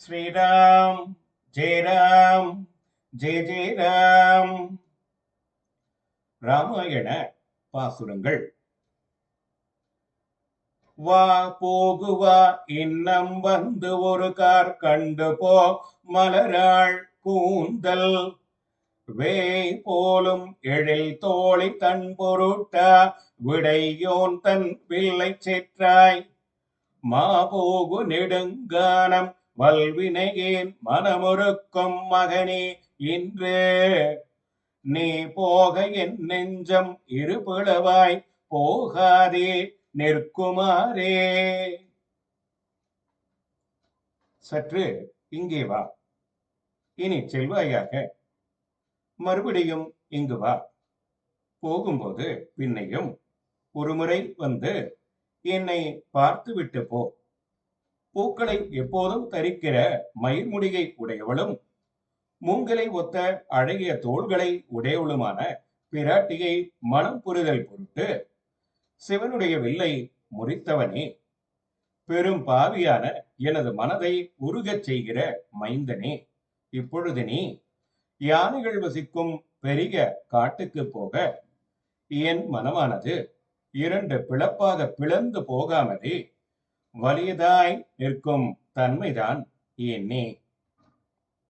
ஸ்ரீராம் ஜெய ராம் ஜெய ஜெய ராம் ராமாயண பாசுரங்கள். வா போகுவா இன்னம் வந்து ஒரு கார் கண்டு போ மலராள் கூந்தல். வே போலும் எழில் தோழி தன் பொருட்டா விடையோன் தன் பிள்ளை செற்றாய். மாபோகு நெடுங்கானம் வல்வினையேன் மனமுறுக்கும் மகனே இன்று நீ போக என் நெஞ்சம் இருபிளவாய் போகாதே நிற்குமாரே சற்று இங்கே வா. இனி செல்வாயாக. மறுபடியும் இங்கு வா. போகும்போது பின்னையும் ஒருமுறை வந்து என்னை பார்த்துவிட்டு போ. பூக்களை எப்போதும் தரிக்கிற மயிர்முடிகை உடையவளும் மூங்கலை ஒத்த அழகிய தோள்களை உடையவளுமான பிராட்டியை மனம் புரிதல் பொருட்டு சிவனுடைய வில்லை முறித்தவனே. பெரும் பாவியான எனது மனதை உருகச் செய்கிற மைந்தனே. இப்பொழுது நீ யானைகள் வசிக்கும் பெரிய காட்டுக்கு போக. என் மனமானது இரண்டு பிளப்பாக பிளந்து போகாமலே வலியதாய் நிற்கும் தன்மைதான். எண்ணி